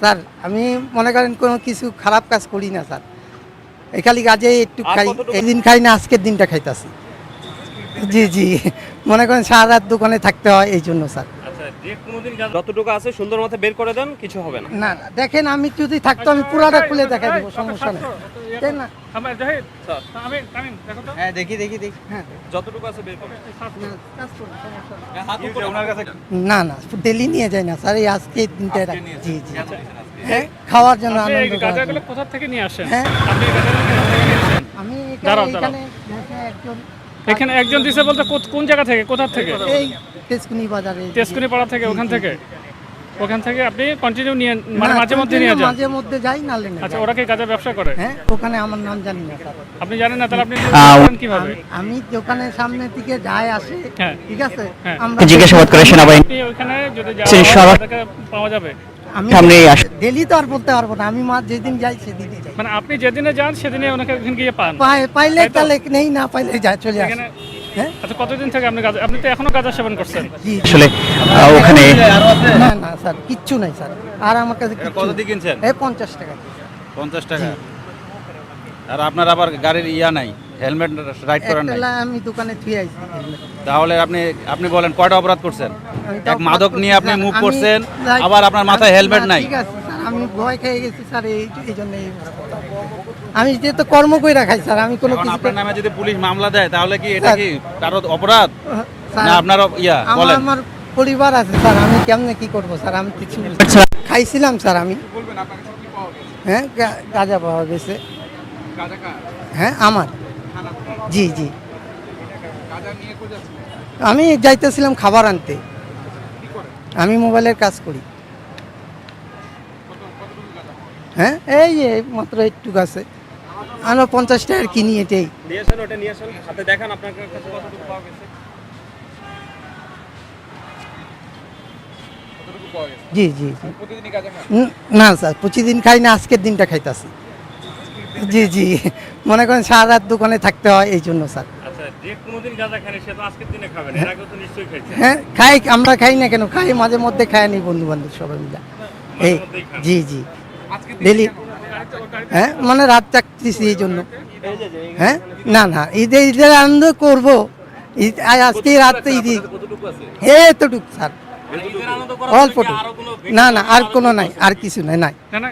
Sir আমি মনে করেন কোনো কিছু খারাপ কাজ করি না স্যার। এই খালি কাজে একটু খাই এদিন দিন খাই না আজকের দিনটা খাইতাছি। জি জি। মনে করেন সারা রাত দোকানে থাকতে হয় এই জন্য স্যার। আচ্ছা যতটুকু আছে সুন্দর মতো বের করে দেন কিছু হবে না। না না, দেখেন আমি যদি থাকতো আমি পুরাটা খুলে দেখাই দেবো সমস্যা নেই। তাই না। আমার জাহিদ স্যার, আমি আমি দেখো তো। হ্যাঁ দেখি দেখি দেখি। হ্যাঁ। যতটুকু আছে বের করেন না, না না ডেলি নিয়ে যায় না স্যার এই আজকে দিনটা জি জি। হ্যাঁ খাওয়ার জন্য আনন্দ। কোথা থেকে নিয়ে আসেন? হ্যাঁ। আপনি আমি এখানে দেখে একজন এখানে একজন দিছে বলতে কোন জায়গা থেকে? কোথা থেকে? এই তেজকুনি বাজারে। তেজকুনি পাড়া থেকে ওখান থেকে? ওখান থেকে আপনি কন্টিনিউ নিয়ে মানে মাঝে মধ্যে নিয়ে যান? মাঝে মধ্যে যাই না লেনে আচ্ছা ওরা কি গাঁজা ব্যবসা করে? হ্যাঁ ওখানে আমার নাম জানি না স্যার আপনি জানেন না তাহলে আপনি জানেন কীভাবে আমি- আমি দোকানের সামনের দিকে যাই আসে হ্যাঁ। ঠিক আছে? হ্যাঁ। আমরা জিজ্ঞাসাবাদ করে সেনাবাহিনী। আপনি ওখানে যদি সেই যাওয়া পাওয়া যাবে। আমি সামনেই আসে। ডেলি তো আর বলতে পারব না আমি মা যেদিন যাই সেদিনই যাই। মানে আপনি যেদিনে যান সেদিনে ওনাকে ওখানে গিয়ে পান। পাই- পাইলে তাহলে নেই না পাইলে যায় চলে আসে। এখানে হ্যাঁ? আচ্ছা কতদিন থেকে আপনি গাঁজা আপনি তো এখনও গাঁজা সেবন করছেন। জি আসলে আহ, ওখানে না না স্যার কিচ্ছু নাই স্যার। আর আমার কাছে এটা কত নেই। দিয়ে কিনছেন? এই পঞ্চাশ টাকা। পঞ্চাশ টাকা। আর আপনার আবার গাড়ির ইয়া নাই? হেলমেট রাইড করার নাই? আমি দোকানে থুয়ে আইছি তাহলে আপনি আপনি বলেন কয়টা অপরাধ করছেন? এক মাদক নিয়ে আপনি মুভ করছেন আবার আপনার মাথায় হেলমেট নাই। ঠিক আছে স্যার আমি ভয় খেয়ে গেছি স্যার এই এই জন্য আমি যে তো কর্ম করে রাখাই স্যার আমি কোনো কিছু আপনার নামে যদি পুলিশ মামলা দেয় তাহলে কি এটা। কি কারও অপরাধ? না আপনার ইয়া বলেন। আমার পরিবার আছে স্যার আমি কেমনে কি করব স্যার আমি কিছু। খাইছিলাম স্যার আমি। হ্যাঁ গাঁজা পাওয়া গেছে। হ্যাঁ আমার। জি জি। আমি যাইতেছিলাম খাবার আনতে। আমি মোবাইলের কাজ করি। হ্যাঁ এই যে মাত্র একটু আছে আমরা পঞ্চাশ টাকার কিনি এটাই। গেছে। জি জি জি। না স্যার প্রতিদিন খাই না আজকের দিনটা খাইতাছি। জি জি। মনে করেন সারা রাত দোকানে থাকতে হয় এই জন্য স্যার। আচ্ছা হ্যাঁ খাই আমরা খাই না কেন? খাই মাঝে মধ্যে খাই নি বন্ধু বান্ধব সবাই মিলে। এই জি জি। ডেলি হ্যাঁ মানে রাত চাকতেছি এই জন্য। হ্যাঁ? না না ঈদে ঈদের আনন্দ করব। আজকে রাত্রে ঈদ এতটুক স্যার। অল্পটুক না না আর কোনো নাই আর কিছু নাই নাই। না না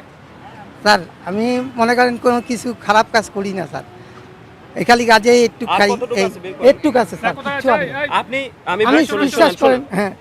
স্যার আমি মনে করেন কোনো কিছু খারাপ কাজ করি না স্যার। এই খালি কাজে একটু খাই একটু কাছে স্যার আপনি আমি বিশ্বাস করেন হ্যাঁ।